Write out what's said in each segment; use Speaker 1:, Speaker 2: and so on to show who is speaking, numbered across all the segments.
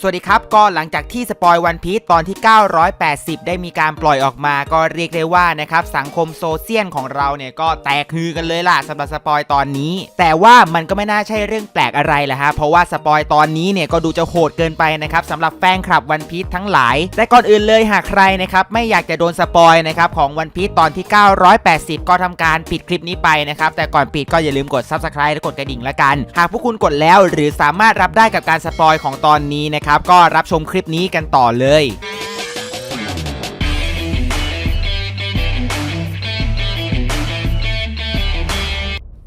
Speaker 1: สวัสดีครับ ก็หลังจากที่สปอยวันพี e ตอนที่ 980 ได้มีการปล่อยออกมา ก็เรียกได้ว่านะครับสังคมโซเชียลของเราเนี่ยก็แตกฮือกันเลยล่ะสำหรับสปอยตอนนี้ แต่ว่ามันก็ไม่น่าใช่เรื่องแปลกอะไรแหละฮะเพราะว่าสปอยตอนนี้เนี่ยก็ดูจะโหดเกินไปนะครับสำหรับแฟนคลับวันพี e ทั้งหลาย แต่ก่อนอื่นเลยหากใครนะครับไม่อยากจะโดนสปอยนะครับของวันพี e ตอนที่ 980 ก็ทำการปิดคลิปนี้ไปนะครับแต่ก่อนปิดก็อย่าลืมกด subscribe และกดกระดิ่งละกัน หากพวกคุณกดแล้ว หรือสามารถรับได้กับการสปอยของตอนนี้นะครับก็รับชมคลิปนี้กันต่อเลย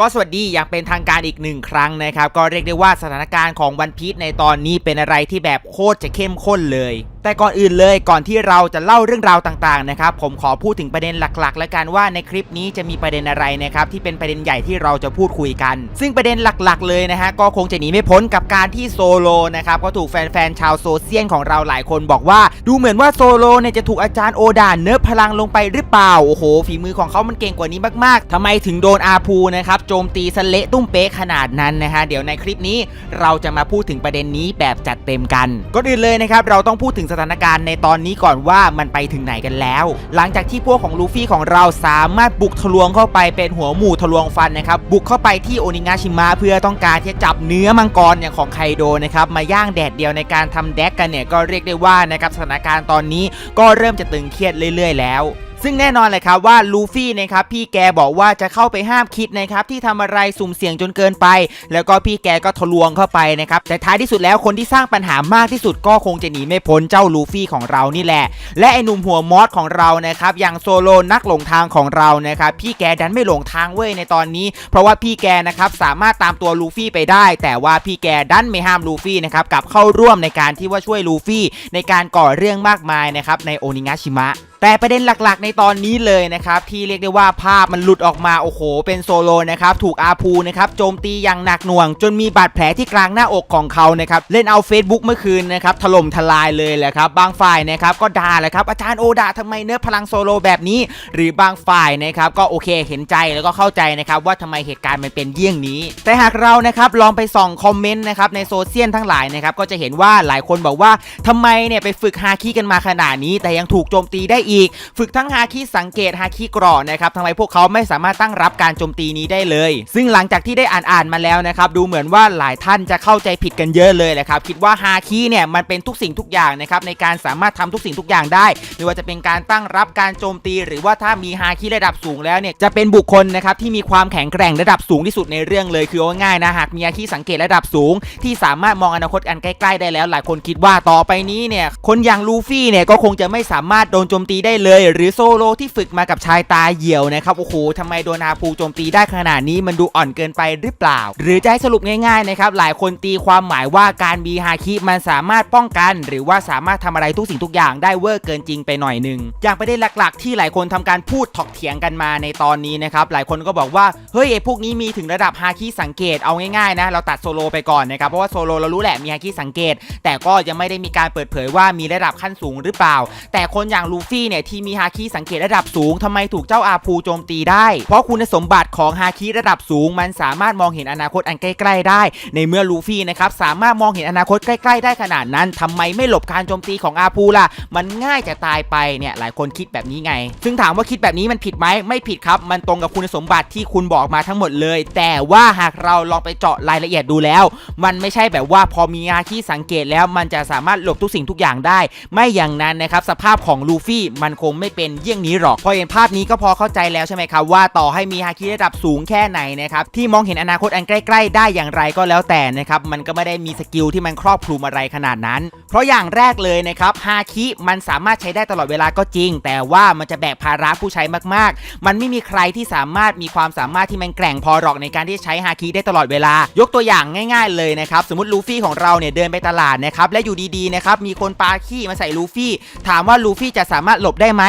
Speaker 1: ก็สวัสดีอย่างเป็นทางการอีกหนึ่งครั้งนะครับ ก็เรียกได้ว่าสถานการณ์ของวันพีชในตอนนี้เป็นอะไรที่แบบโคตรจะเข้มข้นเลย แต่ก่อนอื่นเลยก่อนที่เราจะเล่าเรื่องราวต่างๆนะครับผมขอพูดถึงประเด็นหลักๆ และกันว่าในคลิปนี้จะมีประเด็นอะไรนะครับที่เป็นประเด็นใหญ่ที่เราจะพูดคุยกัน ซึ่งประเด็นหลักๆ เลยนะฮะก็คงจะหนีไม่พ้นกับการที่โซโลนะครับก็ถูกแฟนๆชาวโซเชียลของเราหลายคนบอกว่า ดูเหมือนว่าโซโลเนี่ยจะถูกอาจารย์โอดาเนิร์ฟพลังลงไปหรือเปล่าโอ้โห ฝีมือของเขามันเก่งกว่านี้มากๆทำไมถึงโดนอาภูนะครับโจมตีสเละตุ้มเป๊ะขนาดนั้นนะฮะเดี๋ยวในคลิปนี้เราจะมาพูดถึงประเด็นนี้แบบจัดเต็มกันก่อนอื่นเลยนะครับเราต้องพูดถึงสถานการณ์ในตอนนี้ก่อนว่ามันไปถึงไหนกันแล้ว หลังจากที่พวกของลูฟี่ของเราสามารถบุกทะลวงเข้าไปเป็นหัวหมู่ทะลวงฟันนะครับบุกเข้าไปที่โอนิงาชิมะเพื่อต้องการที่จะจับเนื้อมังกรอย่างของไคโดนะครับมาย่างแดดเดียวในการทำแดกกันเนี่ยก็เรียกได้ว่านะครับสถานการณ์ตอนนี้ก็เริ่มจะตึงเครียดเรื่อย ๆ แล้ว ซึ่งแน่นอนเลยครับว่าลูฟี่นะครับพี่แกบอกว่าจะเข้าไปห้ามคิดนะครับที่ทำอะไรสุ่มเสี่ยงจนเกินไป แล้วก็พี่แกก็ทะลวงเข้าไปนะครับแต่ท้ายที่สุดแล้วคนที่สร้างปัญหามากที่สุดก็คงจะหนีไม่พ้นเจ้าลูฟี่ของเรานี่แหละ และไอ้หนุ่มหัวมอสของเรานะครับอย่างโซโลนักหลงทางของเรานะครับพี่แกดันไม่หลงทางเว้ยในตอนนี้ เพราะว่าพี่แกนะครับสามารถตามตัวลูฟี่ไปได้ แต่ว่าพี่แกดันไม่ห้ามลูฟี่นะครับกลับเข้าร่วมในการที่ว่าช่วยลูฟี่ในการก่อเรื่องมากมายนะครับในโอนิงาชิมะ แต่ประเด็นหลักๆ ในตอนนี้เลยนะครับที่เรียกได้ว่าภาพมันหลุดออกมาโอ้โห เป็นโซโลนะครับถูกอาภูนะครับโจมตีอย่างหนักหน่วง จนมีบาดแผลที่กลางหน้าอกของเขานะครับเล่นเอา Facebook เมื่อคืนนะครับถล่มทลายเลยแหละครับบางฝ่ายนะครับก็ด่าแหละครับอาจารย์โอดาทำไมเนื้อพลังโซโลแบบนี้ หรือบางฝ่ายนะครับก็โอเคเห็นใจแล้วก็เข้าใจนะครับว่าทำไมเหตุการณ์มันเป็นเยี่ยงนี้ แต่หากเรานะครับลองไปส่องคอมเมนต์นะครับในโซเชียลทั้งหลายนะครับก็จะเห็นว่าหลายคนบอกว่าทำไมเนี่ยไปฝึกฮาคิกันมาขนาดนี้ แต่ยังถูกโจมตีได้อีก ฝึกทั้งฮาคิสังเกตฮาคิกรอนะครับทำไมพวกเขาไม่สามารถตั้งรับการโจมตีนี้ได้เลย ซึ่งหลังจากที่ได้อ่านอ่านมาแล้วนะครับดูเหมือนว่าหลายท่านจะเข้าใจผิดกันเยอะเลยแหละครับคิดว่าฮาคิเนี่ยมันเป็นทุกสิ่งทุกอย่างนะครับในการสามารถทำทุกสิ่งทุกอย่างได้ไม่ว่าจะเป็นการตั้งรับการโจมตี หรือว่าถ้ามีฮาคิระดับสูงแล้วเนี่ยจะเป็นบุคคลนะครับที่มีความแข็งแกร่งระดับสูงที่สุดในเรื่องเลยคือง่ายนะหากมีฮาคิสังเกตระดับสูง ที่สามารถมองอนาคตอันใกล้ ๆ ได้แล้ว หลายคนคิดว่าต่อไปนี้เนี่ยคนอย่างลูฟี่เนี่ยก็คงจะไม่สามารถโดนโจมตีได้เลย หรือโซโลที่ฝึกมากับชายตาเหี่ยวนะครับโอ้โหทำไมโดนอาภูโจมตีได้ขนาดนี้มันดูอ่อนเกินไปหรือเปล่า หรือจะให้สรุปง่ายๆนะครับหลายคนตีความหมายว่าการมีฮาคิมันสามารถป้องกัน หรือว่าสามารถทำอะไรทุกสิ่งทุกอย่างได้เวอร์เกินจริงไปหน่อยหนึ่งอย่างประเด็นหลักๆ ที่หลายคนทำการพูดถกเถียงกันมาในตอนนี้นะครับหลายคนก็บอกว่าเฮ้ยไอ้พวกนี้มีถึงระดับฮาคิสังเกตเอาง่ายๆนะเราตัดโซโลไปก่อนนะครับเพราะว่าโซโลเรารู้แหละมีฮาคิสังเกต แต่ก็ยังไม่ได้มีการเปิดเผยว่ามีระดับขั้นสูงหรือเปล่า แต่คนอย่างลูฟี่เนี่ยที่มีฮาคิสังเกตระดับสูงทำไมถูกเจ้าอาภูโจมตีได้ เพราะคุณสมบัติของฮาคิระดับสูง มันสามารถมองเห็นอนาคตอันใกล้ ๆ ได้ ในเมื่อลูฟี่นะครับสามารถมองเห็นอนาคตใกล้ ๆ ได้ขนาดนั้นทำไมไม่หลบการโจมตีของอาภูล่ะ มันง่ายจะตายไปเนี่ยหลายคนคิดแบบนี้ไง ซึ่งถามว่าคิดแบบนี้มันผิดไหมไม่ผิดครับ มันตรงกับคุณสมบัติที่คุณบอกมาทั้งหมดเลย แต่ว่าหากเราลองไปเจาะรายละเอียดดูแล้ว มันไม่ใช่แบบว่าพอมีฮาคิสังเกตแล้วมันจะสามารถหลบทุกสิ่งทุกอย่างได้ ไม่อย่างนั้นนะครับสภาพของลูฟี่มันคงไม่เป็นเยี่ยงนี้หรอก พอเห็นภาพนี้ก็พอเข้าใจแล้วใช่ไหมครับว่าต่อให้มีฮาคิระดับสูงแค่ไหนนะครับที่มองเห็นอนาคตอันใกล้ ๆ ได้อย่างไรก็แล้วแต่นะครับมันก็ไม่ได้มีสกิลที่มันครอบคลุมอะไรขนาดนั้น เพราะอย่างแรกเลยนะครับฮาคิมันสามารถใช้ได้ตลอดเวลาก็จริง แต่ว่ามันจะแบกภาระผู้ใช้มากๆ มันไม่มีใครที่สามารถมีความสามารถที่มันแกร่งพอหรอกในการที่ใช้ฮาคิได้ตลอดเวลา ยกตัวอย่างง่าย ๆ เลยนะครับสมมติลูฟี่ของเราเนี่ยเดินไปตลาดนะครับและอยู่ดีๆนะครับมีคนปาขี้มาใส่ลูฟี่ ถามว่าลูฟี่จะสามารถหลบได้ไหม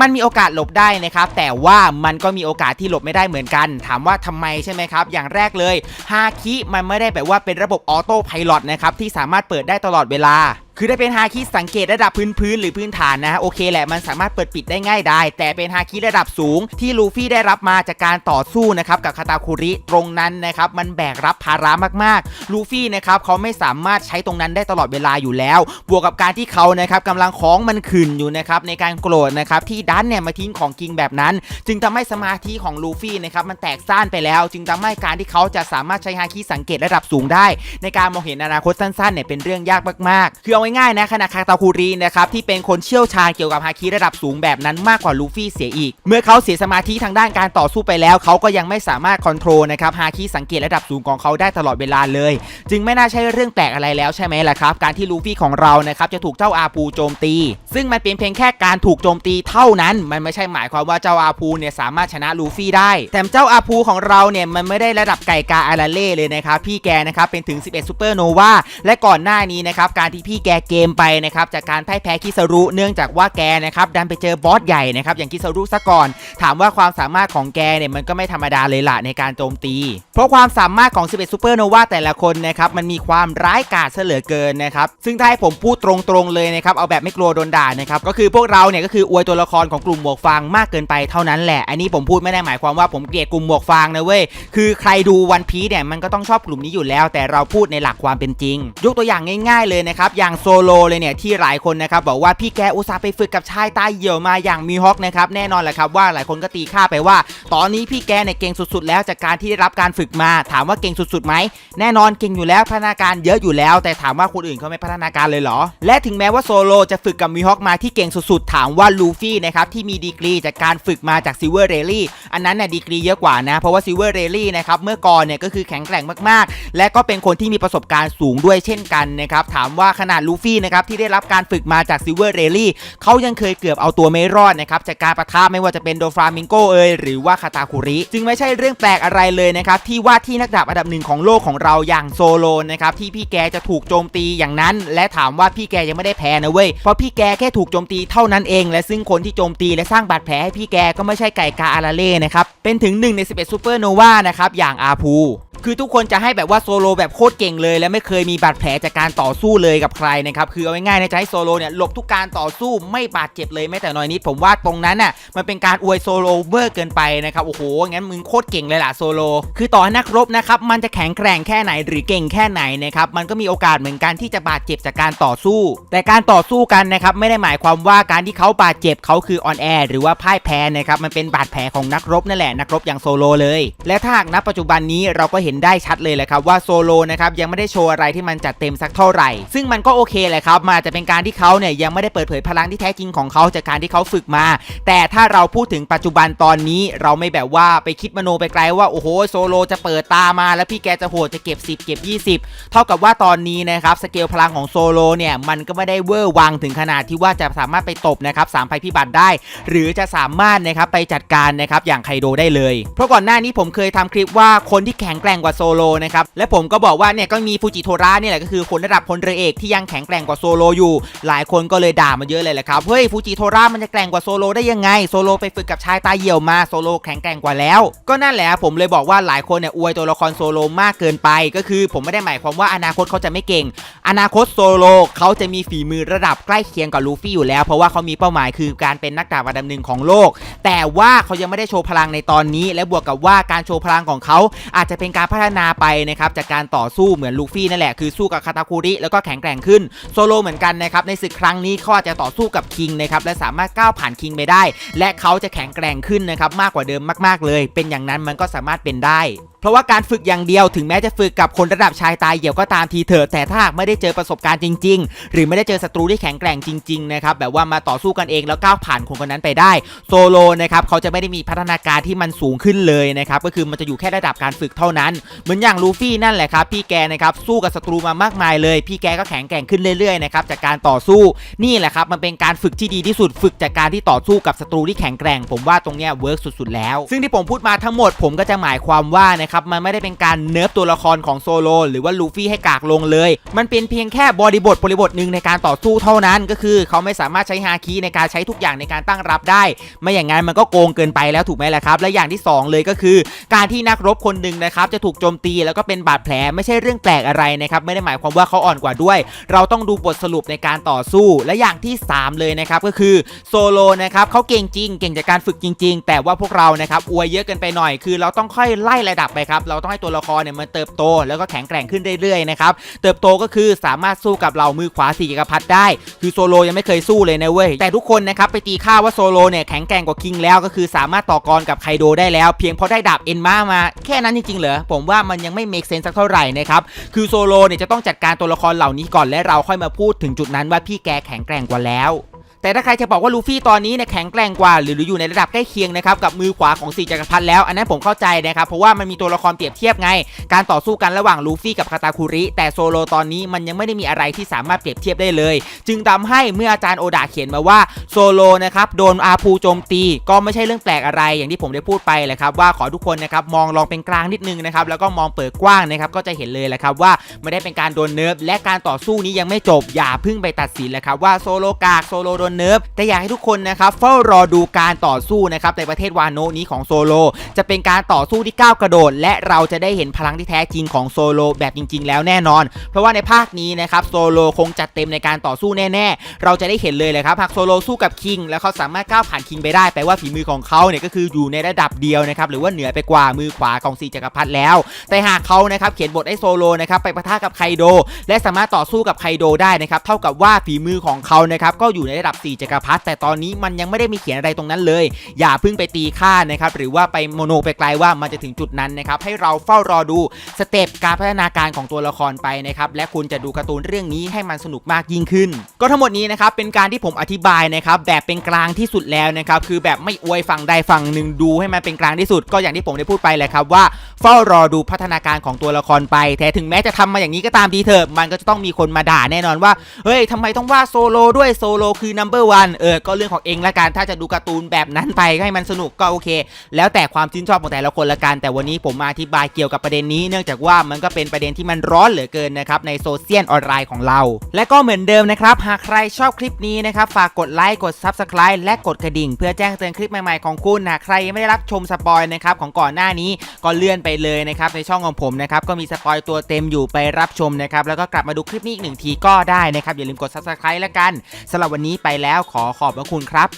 Speaker 1: มันมีโอกาสหลบได้นะครับ แต่ว่ามันก็มีโอกาสที่หลบไม่ได้เหมือนกัน ถามว่าทำไมใช่ไหมครับ อย่างแรกเลยฮาคิมันไม่ได้แบบว่าเป็นระบบออโต้ไพลอตนะครับที่สามารถเปิดได้ตลอดเวลา คือถ้าเป็นฮาคิสังเกตระดับพื้นพื้นหรือพื้นฐานนะฮะโอเคแหละมันสามารถเปิดปิดได้ง่ายได้ แต่เป็นฮาคิระดับสูง ที่ลูฟี่ได้รับมาจากการต่อสู้นะครับกับคาตาคุริตรงนั้นนะครับมันแบกรับภาระมากๆ ลูฟี่นะครับเขาไม่สามารถใช้ตรงนั้นได้ตลอดเวลาอยู่แล้ว บวกกับการที่เขานะครับกำลังของมันขึ้นอยู่นะครับในการโกรธนะครับที่ดันเนี่ยมาทิ้งของกิงแบบนั้น จึงทำให้สมาธิของลูฟี่นะครับมันแตกซ่านไปแล้ว จึงทำให้การที่เขาจะสามารถใช้ฮาคิสังเกตระดับสูงได้ ในการมองเห็นอนาคตสั้นๆเนี่ยเป็นเรื่องยากมากๆคือเอาง่ายๆนะขณะคาตาคุรีนะครับที่เป็นคนเชี่ยวชาญเกี่ยวกับฮาคิระดับสูงแบบนั้นมากกว่าลูฟี่เสียอีก เมื่อเขาเสียสมาธิทางด้านการต่อสู้ไปแล้วเขาก็ยังไม่สามารถคอนโทรลนะครับฮาคิสังเกตระดับสูงของเขาได้ตลอดเวลาเลย จึงไม่น่าใช่เรื่องแปลกอะไรแล้วใช่ไหมล่ะครับ การที่ลูฟี่ของเรานะครับจะถูกเจ้าอาปูโจมตี ซึ่งมันเป็นเพียงแค่การถูกโจมตีเท่านั้น มันไม่ใช่หมายความว่าเจ้าอาปูเนี่ยสามารถชนะลูฟี่ได้แต่เจ้าอาปูของเราเนี่ยมันไม่ได้ระดับไก่กาอาราเล่เลยนะครับพี่แกนะครับเป็นถึง 11ซูเปอร์โนวาและก่อนหน้านี้นะครับการที่พี่แกเกมไปนะครับจากการพ่ายแพ้คิสรุเนื่องจากว่าแกนะครับดันไปเจอบอสใหญ่นะครับอย่างคิสรุซะก่อน ถามว่าความสามารถของแกเนี่ยมันก็ไม่ธรรมดาเลยล่ะในการโจมตี เพราะความสามารถของ 11ซูเปอร์โนวาแต่ละคนนะครับมันมีความร้ายกาจเสเหลือเกินนะครับซึ่งถ้าให้ผมพูดตรงๆเลยนะครับเอาแบบไม่กลัวโดนด่านะครับก็คือพวกเราเนี่ยก็คืออวยตัวละครของกลุ่มหมวกฟางมากเกินไปเท่านั้นแหละ อันนี้ผมพูดไม่ได้หมายความว่าผมเกลียดกลุ่มหมวกฟางนะเว้ยคือใครดูวันพีเนี่ยมันก็ต้องชอบกลุ่มนี้อยู่แล้ว แต่เราพูดในหลักความเป็นจริง ยกตัวอย่างง่าย ๆเลยนะครับอย่างโซโลเลยเนี่ยที่หลายคนนะครับบอกว่าพี่แกอุตส่าห์ไปฝึกกับชายใต้เหี่ยวมาอย่างมีฮอกนะครับแน่นอนแหละครับว่าหลายคนก็ตีค่าไปว่า ตอนนี้พี่แกเนี่ยเก่งสุดๆ แล้วจากการที่ได้รับการฝึกมา ถามว่าเก่งสุดๆไหมแน่นอนเก่งอยู่แล้วพัฒนาการเยอะอยู่แล้ว แต่ถามว่าคนอื่นเขาไม่พัฒนาการเลยเหรอ และถึงแม้ว่าโซโลจะฝึกกับมีฮอกมาที่เก่งสุดๆ ถามว่าลูฟี่นะครับที่มีดีกรีจากการฝึกมาจากซิเวอร์เรลลี่อันนั้นเนี่ยดีกรีเยอะกว่านะเพราะว่าซิเวอร์เรลลี่นะครับเมื่อก่อนเนี่ยก็คือแข็งแกร่งมากๆ และก็เป็นคนที่มีประสบการณ์สูงด้วยเช่นกันนะครับถามว่าขนาดลูฟี่นะครับที่ได้รับการฝึกมาจากซิลเวอร์เรลลี่เขายังเคยเกือบเอาตัวไม่รอดนะครับจากการประทะไม่ว่าจะเป็นโดฟรามิงโกเอยหรือว่าคาตาคุริ จึงไม่ใช่เรื่องแปลกอะไรเลยนะครับที่ว่าที่นักดาบอันดับหนึ่งของโลกของเราอย่างโซโลนะครับที่พี่แกจะถูกโจมตีอย่างนั้น และถามว่าพี่แกยังไม่ได้แพ้นะเว้ยเพราะพี่แกแค่ถูกโจมตีเท่านั้นเอง และซึ่งคนที่โจมตีและสร้างบาดแผลให้พี่แกก็ไม่ใช่ไก่กาอาราเล่นะครับเป็นถึง1ใน11ซูเปอร์โนวานะครับอย่างอาพู คือทุกคนจะให้แบบว่าโซโลแบบโคตรเก่งเลย และไม่เคยมีบาดแผลจากการต่อสู้เลยกับใครนะครับคือเอาง่ายๆนะจะให้โซโลเนี่ยหลบทุกการต่อสู้ไม่บาดเจ็บเลยแม้แต่น้อยนิด ผมว่าตรงนั้นน่ะมันเป็นการอวยโซโลเวอร์เกินไปนะครับโอ้โหงั้นมึงโคตรเก่งเลยล่ะโซโลคือต่อให้นักรบนะครับมันจะแข็งแกร่งแค่ไหนหรือเก่งแค่ไหนนะครับมันก็มีโอกาสเหมือนกันที่จะบาดเจ็บจากการต่อสู้ แต่การต่อสู้กันนะครับไม่ได้หมายความว่าการที่เขาบาดเจ็บเขาคือออนแอร์หรือว่าพ่ายแพ้นะครับมันเป็นบาดแผลของนักรบนั่นแหละนักรบอย่างโซโลเลย และถ้าหากณปัจจุบันนี้เราก็เห็นได้ชัดเลยแหละครับว่าโซโลนะครับยังไม่ได้โชว์อะไรที่มันจัดเต็มสักเท่าไหร่ ซึ่งมันก็โอเคแหละครับมาจะเป็นการที่เขาเนี่ยยังไม่ได้เปิดเผยพลังที่แท้จริงของเขาจากการที่เขาฝึกมา แต่ถ้าเราพูดถึงปัจจุบันตอนนี้เราไม่แบบว่าไปคิดมโนไปไกลว่าโอ้โหโซโลจะเปิดตามาแล้วพี่แกจะโหดจะเก็บ 10 เก็บ 20 เท่ากับว่าตอนนี้นะครับสเกลพลังของโซโลเนี่ยมันก็ไม่ได้เวอร์วังถึงขนาดที่ว่าจะสามารถไปตบนะครับสามภัยพิบัติได้ หรือจะสามารถนะครับไปจัดการนะครับอย่างไคโดได้เลย เพราะก่อนหน้านี้ผมเคยทำคลิปว่าคนที่แข็งแกร่งว่าโซโลนะครับและผมก็บอกว่าเนี่ยก็มีฟูจิโทระเนี่ยแหละก็คือคนระดับพลเรือเอกที่ยังแข็งแกร่งกว่าโซโลอยู่ หลายคนก็เลยด่ามาเยอะเลยแหละครับเฮ้ยฟูจิโทระมันจะแกร่งกว่าโซโลได้ยังไงโซโลไปฝึกกับชายตาเหี่ยวมาโซโลแข็งแกร่งกว่าแล้ว ก็นั่นแหละผมเลยบอกว่าหลายคนเนี่ยอวยตัวละครโซโลมากเกินไป ก็คือผมไม่ได้หมายความว่าอนาคตเขาจะไม่เก่ง อนาคตโซโลเขาจะมีฝีมือระดับใกล้เคียงกับลูฟี่อยู่แล้ว เพราะว่าเขามีเป้าหมายคือการเป็นนักดาบอันดับหนึ่งของโลก แต่ว่าเขายังไม่ได้โชว์พลังในตอนนี้ และบวกกับว่าการโชว์พลังของเขาอาจจะเป็นการพัฒนาไปนะครับจากการต่อสู้เหมือนลูฟี่นั่นแหละคือสู้กับคาตาคุริแล้วก็แข็งแกร่งขึ้นโซโลเหมือนกันนะครับในศึกครั้งนี้เขาอาจจะต่อสู้กับคิงนะครับและสามารถก้าวผ่านคิงไปได้ และเขาจะแข็งแกร่งขึ้นนะครับมากกว่าเดิมมาก ๆ เลย เป็นอย่างนั้นมันก็สามารถเป็นได้เพราะว่าการฝึกอย่างเดียวถึงแม้จะฝึกกับคนระดับชายตายเหี่ยวก็ตามทีเถอะแต่ถ้าหากไม่ได้เจอประสบการณ์จริง ๆ หรือไม่ได้เจอศัตรูที่แข็งแกร่งจริงๆนะครับแบบว่ามาต่อสู้กันเองแล้วก้าวผ่านคนคนนั้นไปได้โซโลนะครับเขาจะไม่ได้มีพัฒนาการที่มันสูงขึ้นเลยนะครับก็คือมันจะอยู่แค่ระดับการฝึกเท่านั้นเหมือนอย่างลูฟี่นั่นแหละครับพี่แกนะครับสู้กับศัตรูมามากมายเลย พี่แกก็แข็งแกร่งขึ้นเรื่อยๆนะครับจากการต่อสู้นี่แหละครับมันเป็นการฝึกที่ดีที่สุดฝึกจากการที่ต่อสู้กับศัตรูที่แข็งแกร่ง ผมว่าตรงเนี้ยเวิร์กสุดๆแล้ว ซึ่งที่ผมพูดมาทั้งหมดผมก็จะหมายความว่านะครับมันไม่ได้เป็นการเนิร์ฟตัวละครของโซโลหรือว่าลูฟี่ให้กากลงเลย มันเป็นเพียงแค่บริบทบริบทหนึ่งในการต่อสู้เท่านั้น ก็คือเขาไม่สามารถใช้ฮาคิในการใช้ทุกอย่างในการตั้งรับได้ ไม่อย่างนั้นมันก็โกงเกินไปแล้วถูกไหมล่ะครับและอย่างที่ 2 เลยก็คือ การที่นักรบคนหนึ่งนะครับจะถูกโจมตี แล้วก็เป็นบาดแผลไม่ใช่เรื่องแปลกอะไรนะครับไม่ได้หมายความว่าเขาอ่อนกว่าด้วย เราต้องดูบทสรุปในการต่อสู้ และอย่างที่ 3 เลยนะครับก็คือโซโลนะครับเขาเก่งจริง เก่งจากการฝึกจริง ๆ แต่ว่าพวกเรานะครับอวยเยอะเกินไปหน่อย คือเราต้องค่อยไล่ระดับไปครับเราต้องให้ตัวละครเนี่ยมันเติบโต แล้วก็แข็งแกร่งขึ้นเรื่อยๆนะครับเติบโตก็คือสามารถสู้กับเรามือขวาสี่จักรพรรดิได้ คือโซโลยังไม่เคยสู้เลยนะเว้ยแต่ทุกคนนะครับไปตีค่าว่าโซโลเนี่ยแข็งแกร่งกว่าคิงแล้วก็คือสามารถต่อกรกับไคโดได้แล้ว เพียงเพราะได้ดาบเอ็นมามาแค่นั้นจริงๆเหรอผมว่ามันยังไม่เมคเซนสักเท่าไหร่นะครับคือโซโลเนี่ยจะต้องจัดการตัวละครเหล่านี้ก่อนและเราค่อยมาพูดถึงจุดนั้นว่าพี่แกแข็งแกร่งกว่าแล้ว แต่ถ้าใครจะบอกว่าลูฟี่ตอนนี้เนี่ยแข็งแกร่งกว่า หรืออยู่ในระดับใกล้เคียงนะครับกับมือขวาของสี่จักรพรรดิแล้ว อันนั้นผมเข้าใจนะครับเพราะว่ามันมีตัวละครเปรียบเทียบไง การต่อสู้กันระหว่างลูฟี่กับคาตาคุริ แต่โซโลตอนนี้มันยังไม่ได้มีอะไรที่สามารถเปรียบเทียบได้เลย จึงทำให้เมื่ออาจารย์โอดาเขียนมาว่าโซโลนะครับโดนอาภูโจมตี ก็ไม่ใช่เรื่องแปลกอะไร อย่างที่ผมได้พูดไปแหละครับว่าขอทุกคนนะครับมองลองเป็นกลางนิดนึงนะครับแล้วก็มองเปิดกว้างนะครับก็จะเห็นเลยแหละครับว่าไม่ได้เป็นการโดนเนิร์ฟและการต่อสู้นี้ยังไม่จบอย่าเพิ่งไปตัดสินแหละครับว่าโซโลกากโซโลโดนเนิร์ฟแต่อยากให้ทุกคนนะครับเฝ้ารอดูการต่อสู้นะครับในประเทศวานโนนี้ของโซโล จะเป็นการต่อสู้ที่ก้าวกระโดด และเราจะได้เห็นพลังที่แท้จริงของโซโลแบบจริง ๆ แล้วแน่นอน เพราะว่าในภาคนี้นะครับโซโลคงจัดเต็มในการต่อสู้แน่ๆ เราจะได้เห็นเลยเลยครับหากโซโลสู้กับคิงแล้วเขาสามารถก้าวผ่านคิงไปได้แปลว่าฝีมือของเขาเนี่ยก็คืออยู่ในระดับเดียวนะครับหรือว่าเหนือไปกว่ามือขวาของซีจักรพรรดิแล้ว แต่หากเขานะครับเขียนบทให้โซโลนะครับไปปะทะกับไคโด และสามารถต่อสู้กับไคโดได้นะครับเท่ากับว่าฝีมือของเขานะครับก็อยู่ในระดับ4จักรพรรดิแต่ตอนนี้มันยังไม่ได้มีเขียนอะไรตรงนั้นเลย อย่าเพิ่งไปตีค่านะครับหรือว่าไปโมโนไปไกลว่ามันจะถึงจุดนั้นนะครับให้เราเฝ้ารอดูสเต็ปการพัฒนาการของตัวละครไปนะครับและคุณจะดูการ์ตูนเรื่องนี้ให้มันสนุกมากยิ่งขึ้น ก็ทั้งหมดนี้นะครับเป็นการที่ผมอธิบายนะครับแบบเป็นกลางที่สุดแล้วนะครับคือแบบไม่อวยฝั่งใดฝั่งหนึ่งดูให้มันเป็นกลางที่สุด ก็อย่างที่ผมได้พูดไปแหละครับว่า เฝ้ารอดูพัฒนาการของตัวละครไป แต่ถึงแม้จะทำมาอย่างนี้ก็ตามทีเถอะมันก็จะต้องมีคนมาด่าแน่นอนว่าเฮ้ยทำไมต้องว่าโซโลด้วยโซโลคือ number one เออ ก็เรื่องของเองละกัน ถ้าจะดูการ์ตูนแบบนั้นไปให้มันสนุกก็โอเค แล้วแต่ความชื่นชอบของแต่ละคนละกัน แต่วันนี้ผมมาอธิบายเกี่ยวกับประเด็นนี้ เนื่องจากว่ามันก็เป็นประเด็นที่มันร้อนเหลือเกินนะครับในโซเชียลออนไลน์ของเรา และก็เหมือนเดิมนะครับ หากใครชอบคลิปนี้นะครับ ฝากกดไลค์ กด Subscribe และกดกระดิ่ง เพื่อแจ้งเตือนคลิปใหม่ๆของคุณหากใครยังไม่ได้รับชมสปอยนะครับของก่อนหน้านี้ก็เลื่อนไปเลยนะครับในช่องของผมนะครับก็มีสปอยตัวเต็มอยู่ไปรับชมนะครับแล้วก็กลับมาดูคลิปนี้อีกหนึ่งทีก็ได้นะครับอย่าลืมกด Subscribe แล้วกันสำหรับวันนี้ไปแล้วขอขอบพระคุณครับ